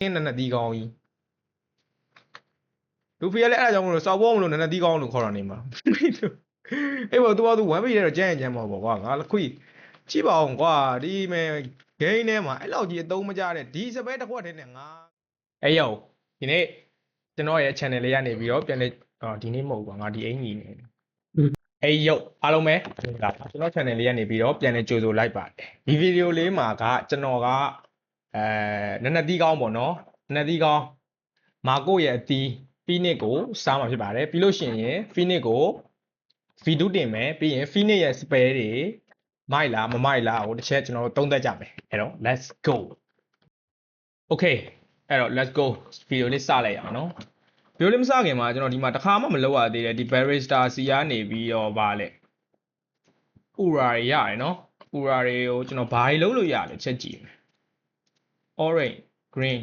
နည်းနည်းတီးကောင်းကြီးလူဖီကလည်းအဲ့ဒါကြောင့်မလို့စောက်ဘောမလို့နည်းနည်းတီးကောင်းလို့ခေါ်တာနေမှာအဲ့ဘောသူကသူဝမ်းပိရဲတော့ကြမ်းရင်ကြမ်းမှာပေါ့ကွာငါခွေကြည့်ပါအောင်ကွာဒီမဲ့ဂိမ်းထဲမှာအဲ့လောက်ကြီးအသုံးမကျတဲ့ဒီစပယ်တစ်ခွက်တည်းနဲ့ငါအဲ့ယောဒီနေ့ကျွန်တော်ရဲ့ channel လေးကနေပြီးတော့ပြန်လေအော်ဒီနေ့မဟုတ်ဘူးကွာငါဒီအင်ကြီးနေအဲ့ယောအားလုံးပဲဒါကျွန်တော် channel လေးကနေပြီးတော့ပြန်လေကြိုဆိုလိုက်ပါတယ်ဒီဗီဒီယိုလေးမှာကကျွန်တော်က အဲနည်းနည်းတီးကောင်းပေါ့နော်နည်းနည်းတီးကောင်းမာကိုရဲ့အတီးဖိနစ်ကိုစားမှာဖြစ်ပါတယ်ပြီးလို့ရှိရင်ဖိနစ်ကိုဗီဒုတင်မယ်ပြီးရင်ဖိနစ်ရဲ့ spare တွေမိုက်လားမမိုက်လားဟိုတစ်ချက်ကျွန်တော်တို့သုံးသပ်ကြမယ်အဲ့တော့ let's go okay အဲ့တော့ let's go ဗီဒီယိုလေးစလိုက်ရအောင်နော်ဗီဒီယိုလေးမစခင်မှာကျွန်တော်ဒီမှာတစ်ခါမှမလုပ်ရသေးတဲ့ဒီ barista စီကနေပြီးတော့ဗာလဲဥရာတွေရတယ်နော်ဥရာတွေကိုကျွန်တော်ဘာတွေလုပ်လို့ရလဲချက်ကြည့်မယ် orange green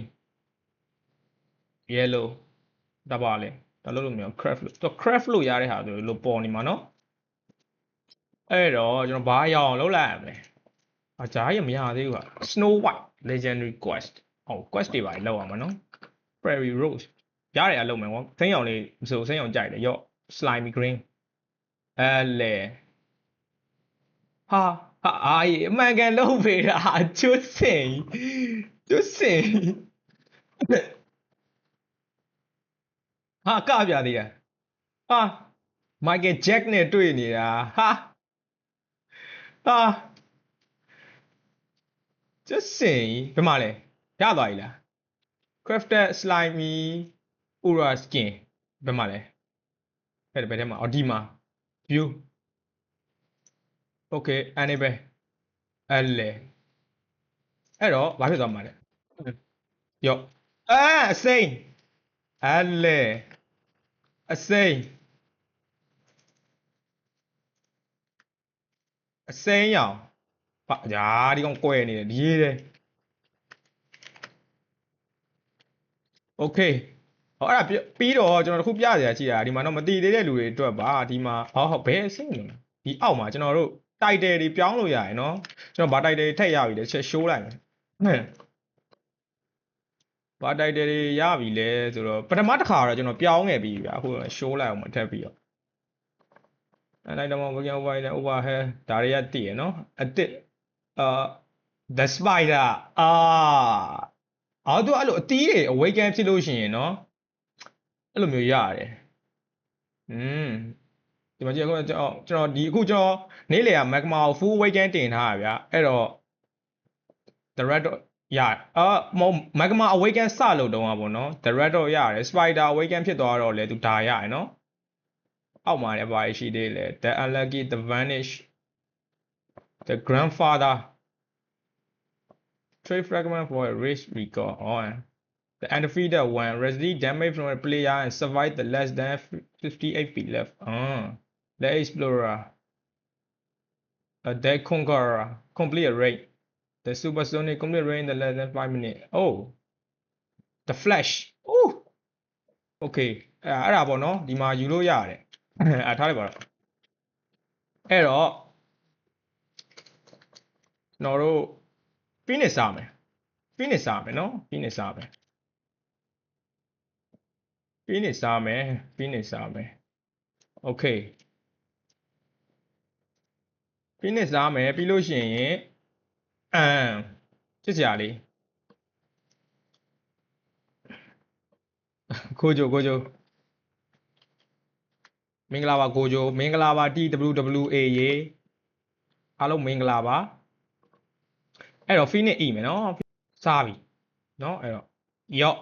yellow ဒါပါလေဒါလုပ်လို့မရဘူး craft လို့တော့ craft လို့ရတဲ့ဟာဆိုလို့ပေါ်နေမှာနော်အဲ့တော့ကျွန်တော်ဘာရအောင်လုပ်လိုက်ရမလဲအကြားရမရသေးဘူးက snow white legendary quest ဟော quest တွေပါလောက်အောင်မနော် prairie rose ရတယ်အလုပ်မယ်ကွာဆင်းရောင်လေးမဆိုဆင်းရောင်ကြိုက်တယ်ရော့ slimy green အဲလေဟာဟာအာကြီးအမှန်ကန်လုပ်ပေတာကျွတ်စင် ကျွတ်စင်ဟာကပြသေးတယ်ဟာမိုက်ကယ်ဂျက်နဲ့တွေ့နေတာဟာဟာကျွတ်စင်ဘယ်မှာလဲရသွားပြီလား crafted slimy aura skin ဘယ်မှာလဲအဲ့ဒါဘယ်ထဲမှာအော်ဒီမှာ view okay အဲ့နေပဲအဲ့လေ အဲ့တော့ဘာဖြစ်သွားမှာလဲယောအာအစိမ်းအဲ့လေအစိမ်းအစိမ်းရောင်ဘာညာဒီကောင်ကွဲနေတယ်ဒီရေးတယ် okay ဟောအဲ့ဒါပြပြီးတော့ကျွန်တော်တို့ခုပြစရာရှိတာဒီမှာတော့မတည်သေးတဲ့လူတွေအတွက်ပါဒီမှာဟောဟောဘယ်အဆင့်လဲဒီအောက်မှာကျွန်တော်တို့ title တွေပြောင်းလို့ရတယ်နော်ကျွန်တော်ဗာ title တွေထည့်ရပြီလေချက် show လိုက်မယ် ဟဲ့ဗာ title တွေရပြီလေဆိုတော့ပထမတစ်ခါတော့ကျွန်တော်ပြောင်းခဲ့ပြီဗျာအခု show လိုက်အောင်မထည့်ပြီးတော့အဲ့လိုက်တော့ဘယ်ကောင် over လဲ overhead ဒါတွေကတည်ရနော်အစ်စ်အာ the spider အာအော်သူအဲ့လိုအတီးတွေ awaken ဖြစ်လို့ရှိရင်နော်အဲ့လိုမျိုးရတယ်อืมဒီမှာကြည့်အခုကျွန်တော်ကျွန်တော်ဒီအခုကျွန်တော်နေ့လေက magma ကို full awaken တင်ထားတာဗျာအဲ့တော့ the red dot ရအာမဟုတ် magma awaken စလို့တုံးอ่ะဗောနော် the red dot ရတယ် spider awaken ဖြစ်သွားတော့လေသူဒါရတယ်နော်အောက်မှာလည်းဘာရှိသေးလဲ the unlucky the vanish the grandfather trade fragment for a rich record on the undefeated one resist damage from a player and survive the less than 50 HP left uh the explorer a dead conqueror complete a raid The supersonic complete raid in the less than 5 minutes oh the flash oh okay အဲ့အဲ့ဒါပေါ့နော်ဒီမှာယူလို့ရတယ်အဲ့ထားလိုက်ပါတော့အဲ့တော့ကျွန်တော်တို့ finish စားမယ် finish စားမယ်နော် finish စားမယ် finish စားမယ် finish စားမယ် okay finish စားမယ်ပြီးလို့ရှိရင် အမ်ချစ်စရာလေးကိုဂျိုကိုဂျိုမင်္ဂလာပါကိုဂျိုမင်္ဂလာပါ TWWA ရေအားလုံးမင်္ဂလာပါအဲ့တော့ finish ဤမယ်နော်စားပြီနော်အဲ့တော့ယော့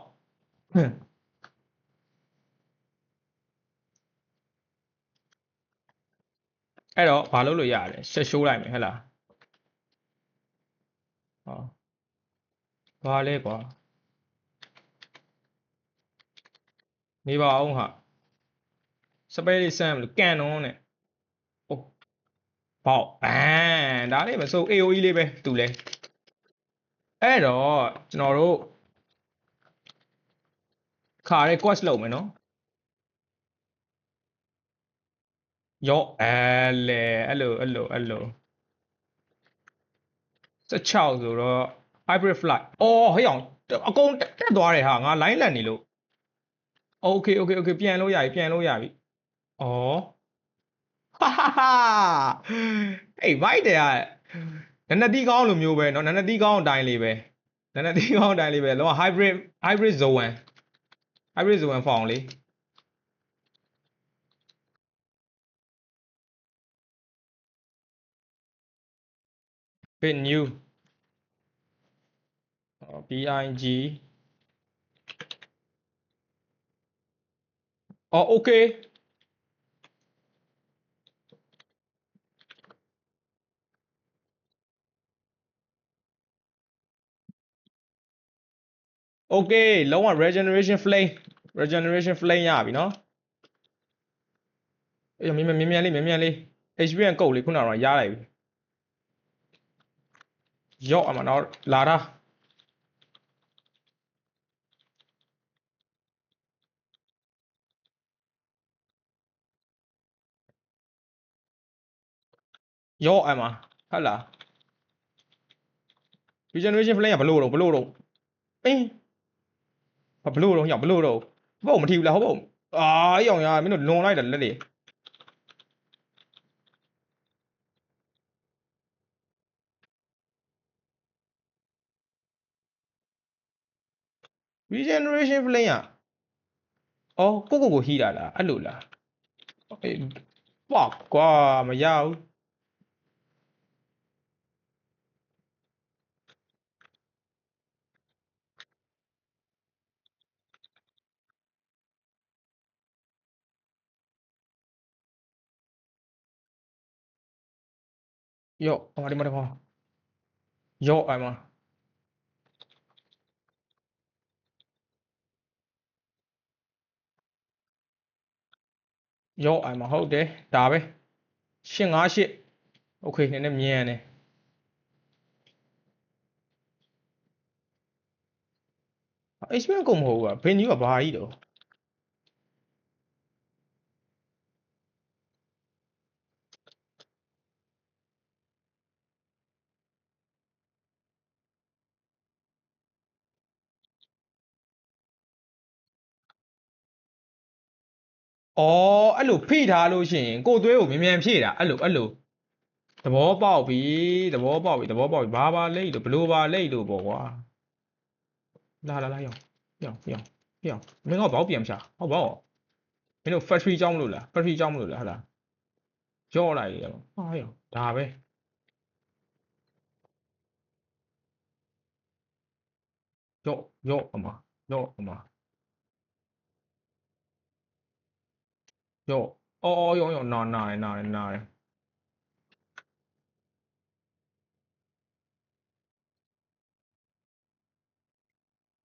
အဲ့တော့ဘာလုပ်လို့ရလဲဆက်ရှိုးလိုက်မယ်ဟဲ့လား ဟောဘာလဲကွာနေပါအောင်ဟာစပယ်လေးဆမ်းမလို့ကန်တော့နဲ့အိုးပေါက်အမ်ဒါလေးမစိုး AOE လေးပဲတူလဲအဲ့တော့ကျွန်တော်တို့ခါရဲ quest လုပ်မယ်နော်ရော့အဲလေအဲ့လိုအဲ့လိုအဲ့လို 16ဆိုတော့ hybrid flight အော်ဟေ့အောင် အကုန်တက်သွားတယ်ဟာငါ line လန်နေလို့ Okay okay okay ပြန်လို့ရပြီပြန်လို့ရပြီဩဟာဟာဟာအေး white တဲ့ကနနတိကောင်းလိုမျိုးပဲเนาะနနတိကောင်းအတိုင်းလေးပဲနနတိကောင်းအတိုင်းလေးပဲလောက hybrid hybrid zone hybrid zone ဖောင်လေး Pinyu PIG Ờ oh, ok Ok, lâu rồi Regeneration Flame Regeneration Flame nha bị nó Ê, miễn miễn miễn miễn đi miễn miễn đi HP ကိုတ်လေးခုနကတော့ရလိုက်ပြီ ရော့အမတော့လာတာရော့အမဟုတ်လား regeneration flame ကဘလို့တော့ဘလို့တော့အင်းဘာဘလို့တော့ညဘလို့တော့ဟုတ်မထီဘူးလားဟုတ်ပေါ့အာအယောင်ရမင်းတို့လွန်လိုက်တာလက်တွေ regeneration flame อ่ะအော်ကိုကိုကိုဟီးတာလားအဲ့လိုလားအေးပေါ့ကွာမရဘူးယော့ဟိုဒီမှာဒီမှာယော့အဲ့မှာ ယော့အဲ့မှာဟုတ်တယ်ဒါပဲ858โอเคနည်းနည်းမြင်ရတယ်အေးစပန်ကုန်မဟုတ်ဘူးကဘင်းကြီးကဘာကြီးတော့ ။ အော်အဲ့လိုဖိထားလို့ရှိရင်ကိုယ်သွေးကိုမြန်မြန်ဖြည့်တာအဲ့လိုအဲ့လိုသဘောပေါက်ပြီသဘောပေါက်ပြီသဘောပေါက်ပြီဘာပါလိမ့်လို့ဘလို့ပါလိမ့်လို့ပေါ့ကွာ။လာလာလာရောက်ရောက်ရောက်ရောက်မင်းကဘောက်ပြန်မချဟုတ်ပါ့မင်းတို့ factory ကြောင်းမလို့လား factory ကြောင်းမလို့လားဟာလားကြော့လိုက်တယ်ပေါ့ဟာရောက်ဒါပဲကြော့ကြော့အမကြော့အမ 哟，哦哦哟哟，နာနာရယ်နာရယ်နာရယ်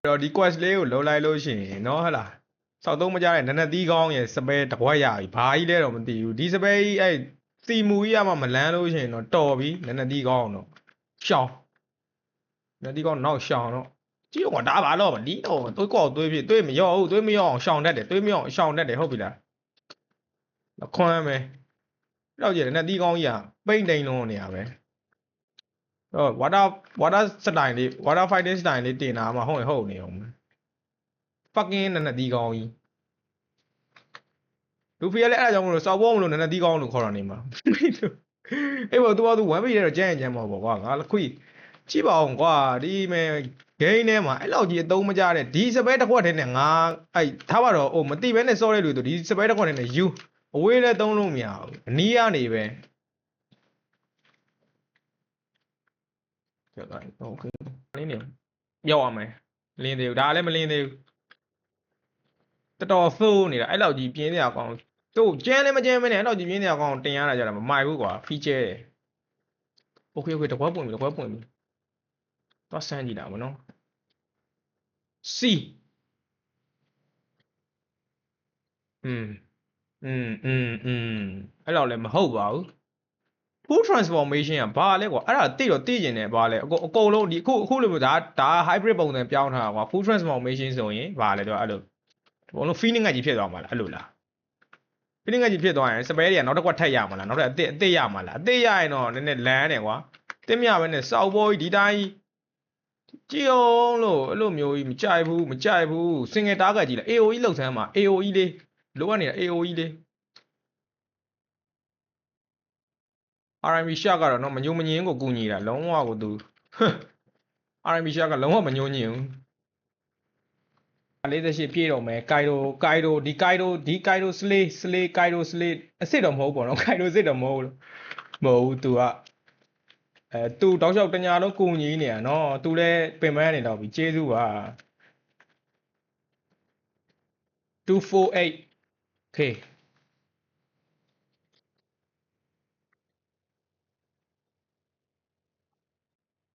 တော့ဒီ quest လေးကိုလုံးလိုက်လို့ရှိရင်เนาะဟဟလားစောက်သုံးမကြတဲ့နနသီးကောင်းရဲ့စပယ်တကွက်ရပြီဘာကြီးလဲတော့မသိဘူးဒီစပယ်ကြီးအဲ့စီမူကြီးရမှမလန်းလို့ရှိရင်တော့တော်ပြီနနသီးကောင်းတော့ရှောင်းနနသီးကောင်းနောက်ရှောင်းတော့ကြည့်တော့ဒါပါတော့ဒီတော့သွေးကောက်သွေးဖြစ်သွေးမရော့ဘူးသွေးမရော့အောင်ရှောင်းတတ်တယ်သွေးမရော့အောင်ရှောင်းတတ်တယ်ဟုတ်ပြီလား မခွမ်းပဲတော့ကြည့်တယ်နဲ့တီးကောင်းကြီးကပိတ်တိန်လုံးနေရပဲတော့ water water style လေး water fighting style လေးတင်တာမှဟုတ်ရင်ဟုတ်နေအောင် fucking နဲ့နဲ့တီးကောင်းကြီးလူဖီကလည်းအဲ့ဒါကြောင့်မလို့စောက်ဘောမလို့နဲ့နဲ့တီးကောင်းလို့ခေါ်တာနေမှာအဲ့ဘောသူကသူဝမ်းပိတဲ့တော့ကြမ်းရင်ကြမ်းမှာပေါ့ကွာငါခွေကြည့်ပါအောင်ကွာဒီမဲ့ဂိမ်းထဲမှာအဲ့လောက်ကြီးအသုံးမကြတဲ့ဒီစပယ်တစ်ခွက်ထဲနဲ့ငါအဲ့ထားပါတော့ဟိုမတိဘဲနဲ့စောတဲ့လူတို့ဒီစပယ်တစ်ခွက်ထဲနဲ့ယူ အဝေးလည်းသုံးလို့မရဘူးအနီးကနေပဲကျော်သွားပြီโอเคလင်းနေရောက်အောင်မယ်လင်းသေးဘူးဒါလည်းမလင်းသေးဘူးတော်တော်ဆိုးနေတာအဲ့လောက်ကြီးပြင်းနေရအောင်တို့ကျန်းလည်းမကျန်းမနဲ့အဲ့လောက်ကြီးပြင်းနေရအောင်တင်ရတာကြတာမမိုက်ဘူးကွာဖီချဲတယ်โอเคโอเคတကွက်ပွင့်ပြီတကွက်ပွင့်ပြီသွားစမ်းကြည့်တာမနော် C อืม อืมอืมอืมအဲ့လောက်လည်းမဟုတ်ပါဘူး full transformation ကဘာလဲကွာအဲ့ဒါတိတော့တိကျင်တယ်ဘာလဲအကုန်အကုန်လုံးဒီအခုအခုလိုမျိုးဒါဒါ hybrid ပုံစံပြောင်းထားတာကွာ full transformation ဆိုရင်ဘာလဲတော့အဲ့လိုဘုံလုံး feeling ကကြီးဖြစ်သွားမှာလားအဲ့လိုလား feeling ကကြီးဖြစ်သွားရင် spare တွေကနောက်တစ်ခွက်ထပ်ရမှာလားနောက်တစ်အစ်စ်အစ်စ်ရမှာလားအစ်စ်ရရင်တော့နည်းနည်းလန်းတယ်ကွာတင်းမြပဲနဲ့စောက်ဘောကြီးဒီတိုင်း ကြည့်အောင်လို့အဲ့လိုမျိုးကြီးမကြိုက်ဘူးမကြိုက်ဘူး single target ကြီးလား AOE လောက်ဆန်းမှာ AOE လေး လိုအပ်နေတာ AOE လေး RMB ရှကတော့နော်မညိုမညင်းကိုကူညီတာလုံးဝကိုသူ RMB ရှကလုံးဝမညိုညင်းဘူး48ပြည့်တော့မယ်ကိုင်ရိုကိုင်ရိုဒီကိုင်ရိုဒီကိုင်ရိုစလေးစလေးကိုင်ရိုစလေးအစ်စ်တော့မဟုတ်ပေါ့နော်ကိုင်ရိုစစ်တော့မဟုတ်လို့မဟုတ်ဘူးသူကအဲသူတောက်လျှောက်တညာလုံးကူညီနေရနော်သူလည်းပင်ပန်းနေတော့ပြီကျေးဇူးပါ248 okay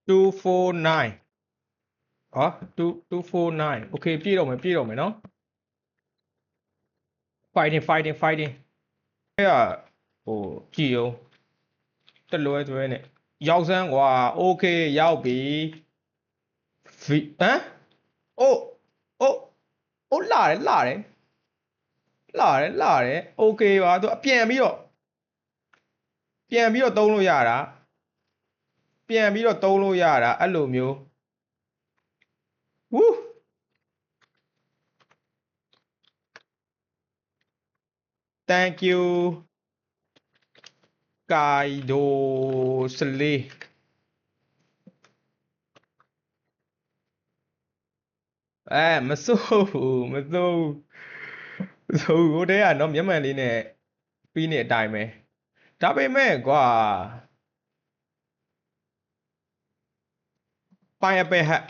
249ဟော2 249 okay ပြည့်တော့မယ်ပြည့်တော့မယ်နော် fighting fighting fighting အဲ့ကဟိုကြည်အောင်တလွဲသွဲနဲ့ရောက်စမ်းကွာ okay ရောက်ပြီ V ဟမ်အိုးအိုးအိုးလာတယ်လာတယ် လာတယ်လာတယ် okay ပါသူအပြန်ပြီးတော့ပြန်ပြီးတော့သုံးလို့ရတာပြန်ပြီးတော့သုံးလို့ရတာအဲ့လိုမျိုးဝူး thank you ကိုင်ဒိုစလေးအဲမစိုးဘူးမစိုးဘူး ဆိုဟိုတဲကနော်မျက်မှန်လေးနဲ့ပြီးနေအတိုင်းပဲဒါပေမဲ့ကွာပိုင်အပဲဟက်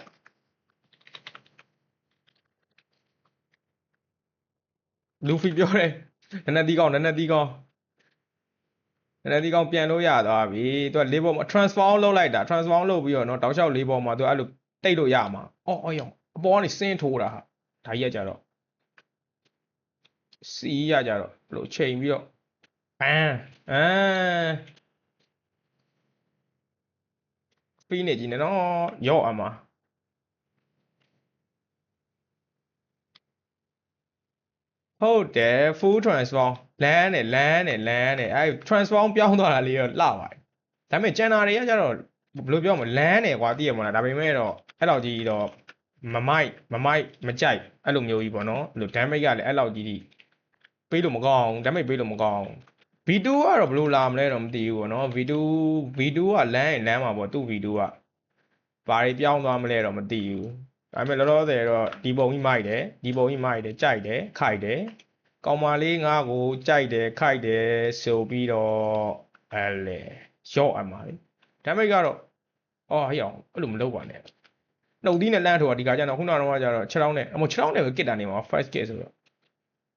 လူဖီပြောတယ်နနတီကောင်နနတီကောင်နနတီကောင်ပြန်လို့ရသွားပြီသူကလေးပေါ်မှာ transform လုပ်လိုက်တာ transform လုပ်ပြီးတော့နော်တောက်လျှောက်လေးပေါ်မှာသူအဲ့လိုတိတ်လို့ရမှာအော်အော်ယောင်အပေါ်ကနေဆင်းထိုးတာဟာဒါကြီးကကြတော့ စီးရကြတော့ဘလို့ချိန်ပြီးတော့ဘမ်အမ်ပြီးနေကြီးနေနော်ရော့အမှာဟုတ်တယ် full transform လမ်းနဲ့လမ်းနဲ့လမ်းနဲ့အဲ transform ပြောင်းသွားတာလေးတော့လှပါတယ်ဒါပေမဲ့ကျန်တာတွေကကျတော့ဘယ်လိုပြောမလဲလမ်းနဲ့ကွာသိရမလားဒါပေမဲ့တော့အဲ့လောက်ကြီးတော့မမိုက်မမိုက်မကြိုက်အဲ့လိုမျိုးကြီးပေါ့နော်အဲ့လို damage ကလည်းအဲ့လောက်ကြီး ပေးလို့မကောင်း damage ပေးလို့မကောင်း V2 ကတော့ဘယ်လိုလာမလဲတော့မသိဘူးပေါ့နော် V2 V2 ကလမ်းရင်လမ်းမှာပေါ့သူ့ V2 ကဘာတွေပြောင်းသွားမလဲတော့မသိဘူးဒါပေမဲ့လောလောဆယ်တော့ဒီပုံကြီးမိုက်တယ်ဒီပုံကြီးမိုက်တယ်ကြိုက်တယ်ခိုက်တယ်ကောင်မလေးငါ့ကိုကြိုက်တယ်ခိုက်တယ်ဆိုပြီးတော့အဲလေရော့အမှာလေဒါပေမဲ့ကတော့အော်ဟေ့အောင်အဲ့လိုမလုပ်ပါနဲ့နှုတ်သီးနဲ့လမ်းထိုးတာဒီကကြတော့ခုနကတော့ကျတော့6တောင်းနဲ့အမို့6တောင်းနဲ့ပဲကစ်တာနေမှာ first kit ဆိုတော့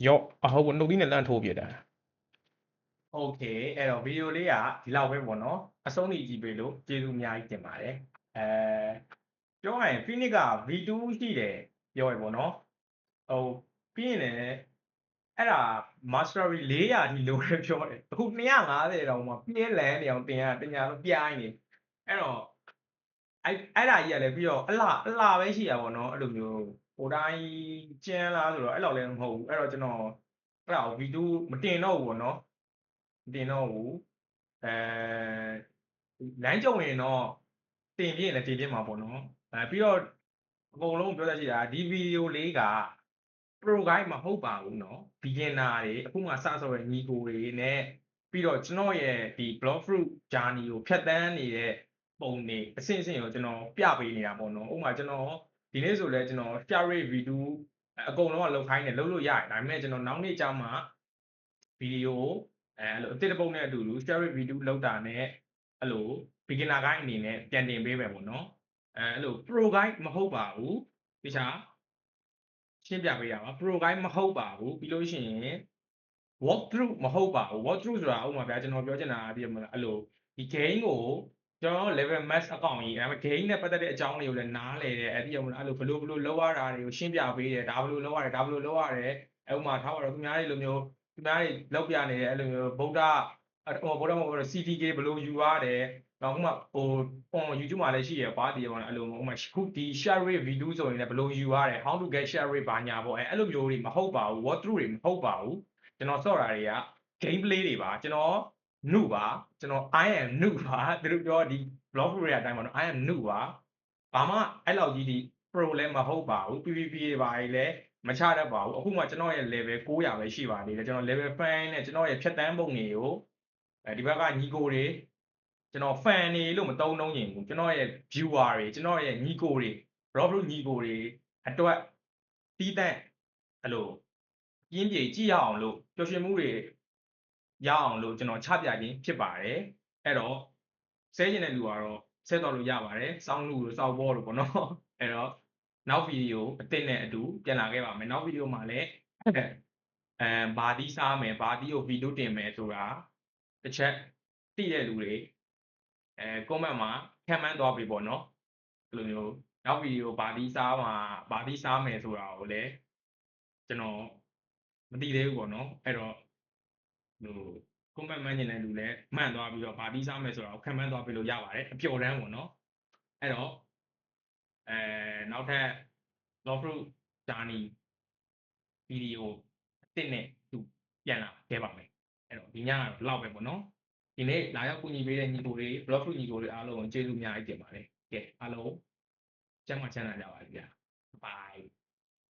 ရော့အဟုတ်နှုတ်သီးနဲ့လမ်းထိုးပြတာ โอเคအဲ့တော့ဗီဒီယိုလေးကဒီလောက်ပဲပေါ့နော်အဆုံးထိကြည့်ပေးလို့ကျေးဇူးအများကြီးတင်ပါတယ်အဲပြောရရင် Phoenix က V2 ရှိတယ်ပြောရပေါ့နော်ဟိုပြီးရင်လည်းအဲ့ဒါ mastery 400ဒီလိုလည်းပြောတယ်အခု250တောင်မှပြင်းလန်းနေအောင်တင်ရတညာလုံးပြိုင်းနေအဲ့တော့အဲ့အဲ့ဒါကြီးကလည်းပြီးတော့အလှအလှပဲရှိရပါတော့အဲ့လိုမျိုး ဟိုတိုင်းကျန်းလားဆိုတော့အဲ့လောက်လည်းမဟုတ်ဘူးအဲ့တော့ကျွန်တော်အဲ့ဒါကိုဗီတူမတင်တော့ဘူးပေါ့နော်မတင်တော့ဘူးအဲလမ်းကြုံရင်တော့တင်ပြင်းလည်းတင်ပြင်းမှာပေါ့နော်အဲပြီးတော့အကုန်လုံးပြောတတ်ရှိတာဒီဗီဒီယိုလေးက pro guide မဟုတ်ပါဘူးနော် beginner တွေအခုမှစဆော်ရညီကိုတွေနဲ့ပြီးတော့ကျွန်တော်ရဲ့ဒီ blog fruit journey ကိုဖြတ်တန်းနေတဲ့ပုံတွေအဆင့်အဆင့်ကိုကျွန်တော်ပြပေးနေတာပေါ့နော်ဥပမာကျွန်တော် ဒီနေ့ဆိုလဲကျွန်တော် share rate video အကုန်လုံးကလောက်ခိုင်းတယ်လုပ်လို့ရတယ်ဒါပေမဲ့ကျွန်တော်နောက်နေ့ကျမှဗီဒီယိုအဲအဲ့လိုအတစ်တပုံနဲ့အတူတူ share rate video လောက်တာနဲ့အဲ့လို beginner guide အနေနဲ့ပြန်တင်ပေးမယ်ပေါ့နော်အဲအဲ့လို pro guide မဟုတ်ပါဘူးတခြားရှင်းပြပေးရပါ pro guide မဟုတ်ပါဘူးပြီးလို့ရှိရင် walk through မဟုတ်ပါဘူး walk through ဆိုတာဥပမာဗျာကျွန်တော်ပြောချင်တာပြည့်မလားအဲ့လိုဒီ game ကို ကျွန်တော် level max အကောင့်ကြီးအဲ့ဒါ game နဲ့ပတ်သက်တဲ့အကြောင်းတွေကိုလည်းနားလည်တယ်အဲ့ဒီမလားအဲ့လိုဘယ်လိုဘယ်လိုလုပ်ရတာတွေကိုရှင်းပြပေးတယ်ဒါဘယ်လိုလုပ်ရတယ်ဒါဘယ်လိုလုပ်ရတယ်အဲ့ဥပမာထားပါတော့သူများတွေလိုမျိုးသူများတွေလောက်ပြနေတယ်အဲ့လိုမျိုးဗုဒ္ဓဟိုဗုဒ္ဓမဟုတ်ဘူး CTK ဘယ်လိုယူရတယ်နောက်ဥပမာဟို on YouTube မှာလည်းရှိရပါတည်ရပါအဲ့လိုဥပမာခုဒီ share rate video ဆိုရင်လည်းဘယ်လိုယူရတယ် how to get share rate ဘာညာပေါ့အဲ့အဲ့လိုမျိုးတွေမဟုတ်ပါဘူး walk through တွေမဟုတ်ပါဘူးကျွန်တော်ဆော့တာတွေက game play တွေပါကျွန်တော် noob ပါကျွန်တော် I am noob ပါသူတို့ပြောဒီ blog တွေအတိုင်းပါနော် I am noob ပါဘာမှအဲ့လောက်ကြီးဒီ pro လည်းမဟုတ်ပါဘူး PVP တွေပါလည်းမချတတ်ပါဘူးအခုမှကျွန်တော်ရဲ့ level 900ပဲရှိပါသေးတယ်ကျွန်တော် level fan နဲ့ကျွန်တော်ရဲ့ဖြတ်တန်းပုံတွေကိုအဲဒီဘက်ကညီကိုတွေကျွန်တော် fan တွေလို့မတုံးနှုံးရင်ဘူးကျွန်တော်ရဲ့ viewer တွေကျွန်တော်ရဲ့ညီကိုတွေ Robert ညီကိုတွေအတွက်တီးတန့်အဲ့လိုပြင်းပြေကြည့်ရအောင်လို့ပျော်ရွှင်မှုတွေ ရအောင်လို့ကျွန်တော်ချပြခြင်းဖြစ်ပါတယ်အဲ့တော့ဆဲကျင်တဲ့လူကတော့ဆဲတော်လို့ရပါတယ်စောင်းလူလို့စောက်ဘောလို့ပေါ့နော်အဲ့တော့နောက်ဗီဒီယိုအစ်စ်နဲ့အတူပြန်လာခဲ့ပါမယ်နောက်ဗီဒီယိုမှာလည်းအဲဘာတီးစားမယ်ဘာတီးကိုဗီဒီယိုတင်မယ်ဆိုတာတစ်ချက်သိတဲ့လူတွေအဲ comment မှာခံမှန်းသွားပြီပေါ့နော်အဲ့လိုမျိုးနောက်ဗီဒီယိုဘာတီးစားမှာဘာတီးစားမယ်ဆိုတာကိုလည်းကျွန်တော်မသိသေးဘူးပေါ့နော်အဲ့တော့ ဟို comment မှန်းနေတဲ့လူလည်းမှန်သွားပြီးတော့ဘာတီးစားမယ်ဆိုတာကိုခံမှန်းသွားပြီလို့ရပါတယ်အပျော်တမ်းပေါ့နော်အဲ့တော့အဲနောက်ထပ် law fruit journey ဗီဒီယိုအစ်စ်နဲ့သူပြန်လာခဲ့ပါမယ်အဲ့တော့ဒီညကတော့လောက်ပဲပေါ့နော်ဒီနေ့လာရောက်ကူညီပေးတဲ့ညီကိုတွေ blog fruit ညီကိုတွေအားလုံးကိုကျေးဇူးအများကြီးတင်ပါတယ်ကဲအားလုံးကျမ်းမာချမ်းသာကြပါစေဗျာ